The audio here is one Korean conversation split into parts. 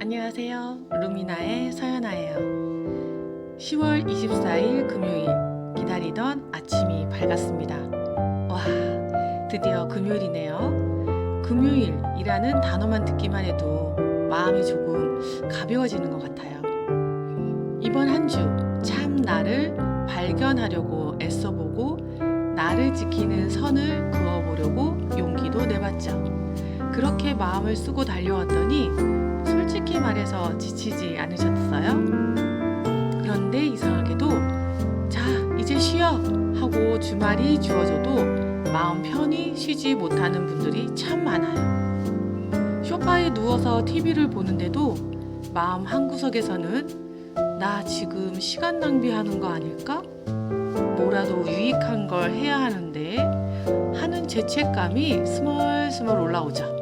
안녕하세요. 루미나의 서연아예요. 10월 24일 금요일 기다리던 아침이 밝았습니다. 와, 드디어 금요일이네요. 금요일이라는 단어만 듣기만 해도 마음이 조금 가벼워지는 것 같아요. 이번 한 주 참 나를 발견하려고 애써보고 나를 지키는 선을 그어보려고 용기도 내봤죠. 그렇게 마음을 쓰고 달려왔더니 솔직히 말해서 지치지 않으셨어요? 그런데 이상하게도 자 이제 쉬어 하고 주말이 주어져도 마음 편히 쉬지 못하는 분들이 참 많아요. 소파에 누워서 TV를 보는데도 마음 한구석에서는 나 지금 시간 낭비하는 거 아닐까? 뭐라도 유익한 걸 해야 하는데 하는 죄책감이 스멀스멀 올라오죠.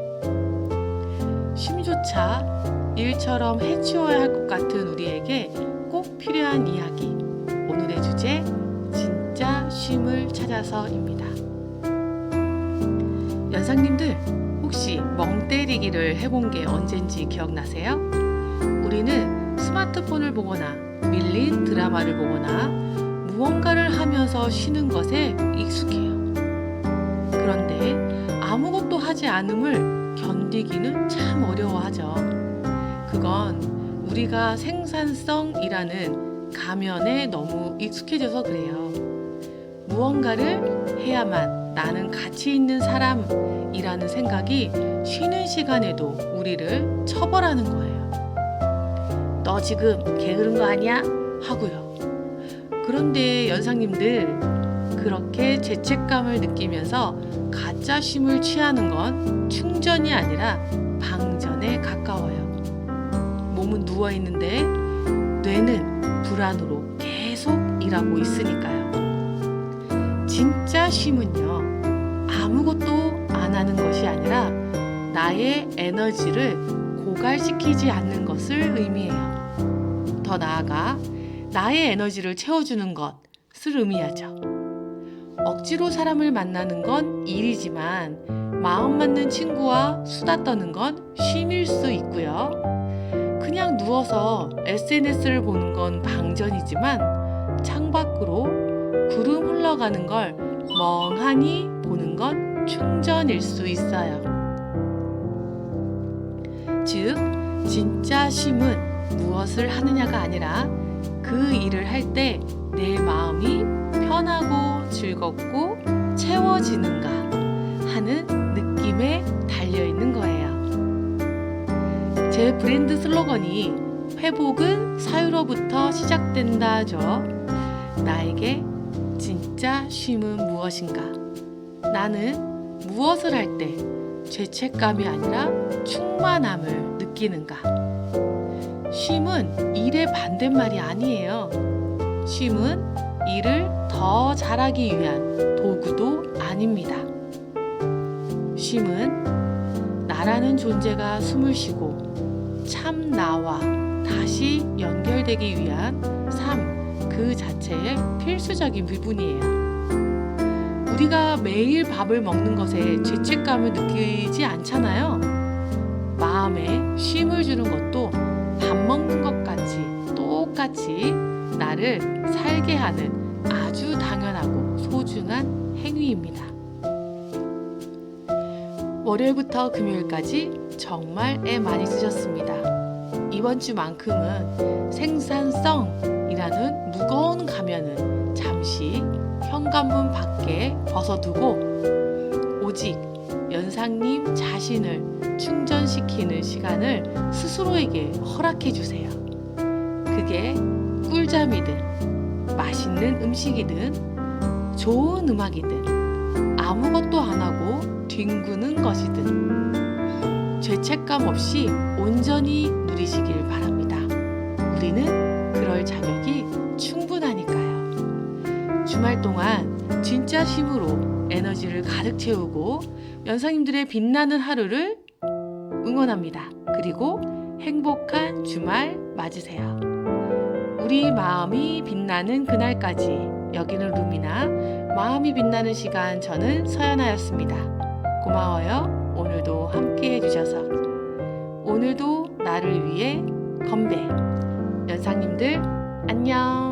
쉼조차 일처럼 해치워야 할 것 같은 우리에게 꼭 필요한 이야기. 오늘의 주제, 진짜 쉼을 찾아서입니다. 연상님들, 혹시 멍 때리기를 해본 게 언젠지 기억나세요? 우리는 스마트폰을 보거나 밀린 드라마를 보거나 무언가를 하면서 쉬는 것에 익숙해요. 그런데 아무것도 하지 않음을 견디기는 참 어려워하죠. 그건 우리가 생산성이라는 가면에 너무 익숙해져서 그래요. 무언가를 해야만 나는 가치 있는 사람이라는 생각이 쉬는 시간에도 우리를 처벌하는 거예요. 너 지금 게으른 거 아니야? 하고요. 그런데 연상님들 그렇게 죄책감을 느끼면서 가짜 쉼을 취하는 건 충전이 아니라 방전에 가까워요. 몸은 누워 있는데 뇌는 불안으로 계속 일하고 있으니까요. 진짜 쉼은요, 아무것도 안 하는 것이 아니라 나의 에너지를 고갈시키지 않는 것을 의미해요. 더 나아가 나의 에너지를 채워주는 것을 의미하죠. 억지로 사람을 만나는 건 일이지만 마음 맞는 친구와 수다 떠는 건 쉼일 수 있고요. 그냥 누워서 SNS를 보는 건 방전이지만 창밖으로 구름 흘러가는 걸 멍하니 보는 건 충전일 수 있어요. 즉, 진짜 쉼은 무엇을 하느냐가 아니라 그 일을 할 때 내 마음이 편하고 즐겁고 채워지는가 하는 느낌에 달려 있는 거예요. 제 브랜드 슬로건이 회복은 사유로부터 시작된다죠. 나에게 진짜 쉼은 무엇인가? 나는 무엇을 할 때 죄책감이 아니라 충만함을 느끼는가? 쉼은 일의 반대말이 아니에요. 쉼은 일을 더 잘하기 위한 도구도 아닙니다. 쉼은 나라는 존재가 숨을 쉬고 참 나와 다시 연결되기 위한 삶 그 자체의 필수적인 부분이에요. 우리가 매일 밥을 먹는 것에 죄책감을 느끼지 않잖아요. 마음에 쉼을 주는 것도 밥 먹는 것 같이 똑같이 나를 살게 하는 아주 당연하고 소중한 행위입니다. 월요일부터 금요일까지 정말 애 많이 쓰셨습니다. 이번 주만큼은 생산성이라는 무거운 가면은 잠시 현관문 밖에 벗어두고 오직 연상님 자신을 충전시키는 시간을 스스로에게 허락해 주세요. 그게 꿀잠이든 맛있는 음식이든 좋은 음악이든 아무것도 안 하고 뒹구는 것이든 죄책감 없이 온전히 누리시길 바랍니다. 우리는 그럴 자격이 충분하니까요. 주말 동안 진짜 힘으로 에너지를 가득 채우고 연상님들의 빛나는 하루를 응원합니다. 그리고 행복한 주말 맞으세요. 우리 마음이 빛나는 그날까지 여기는 루미나 마음이 빛나는 시간 저는 서연아였습니다. 고마워요. 오늘도 함께 해주셔서 오늘도 나 나를 위해 건배. 연상님들 안녕.